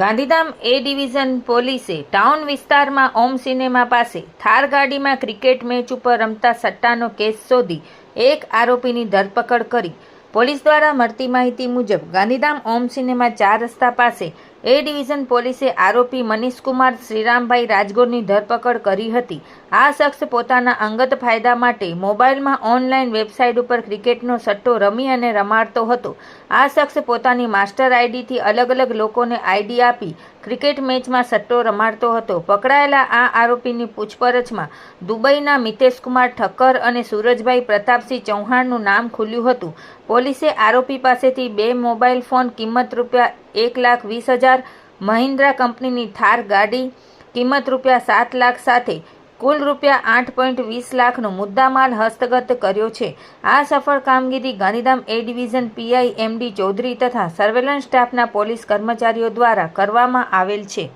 Gandhidham A division પોલીસે town વિસ્તારમાં Om cinema પાસે થાર ગાડીમાં ક્રિકેટ મેચ ઉપર રમતા સટ્ટાનો કેસ શોધી એક આરોપીની ધરપકડ કરી. પોલીસ દ્વારા મળતી માહિતી મુજબ ગાંધીધામ ઓમ સિનેમા ચાર રસ્તા પાસે એ ડિવિઝન પોલીસે આરોપી મનીષકુમાર શ્રીરામભાઈ રાજગોરની ધરપકડ કરી હતી. આ શખ્સ પોતાના અંગત ફાયદા માટે મોબાઈલમાં ઓનલાઈન વેબસાઇટ ઉપર ક્રિકેટનો સટ્ટો રમી અને રમાડતો હતો. આ શખ્સ પોતાની માસ્ટર આઈડીથી અલગ અલગ લોકોને આઈડી આપી ક્રિકેટ મેચમાં સટ્ટો રમાડતો હતો. પકડાયેલા આ આરોપીની પૂછપરછમાં દુબઈના મિતેશકુમાર ઠક્કર અને સૂરજભાઈ પ્રતાપસિંહ ચૌહાણનું નામ ખુલ્યું હતું. પોલીસે આરોપી પાસેથી બે મોબાઈલ ફોન કિંમત રૂપિયા એક લાખ વીસ હજાર મહિન્દ્રા કંપનીની થાર ગાડી કિંમત રૂપિયા સાત લાખ સાથે કુલ રૂપિયા આઠ પોઈન્ટ વીસ લાખનો મુદ્દામાલ હસ્તગત કર્યો છે. આ સફળ કામગીરી Gandhidham A division PI MD Chaudhary તથા સર્વેલન્સ સ્ટાફના પોલીસ કર્મચારીઓ દ્વારા કરવામાં આવેલ છે.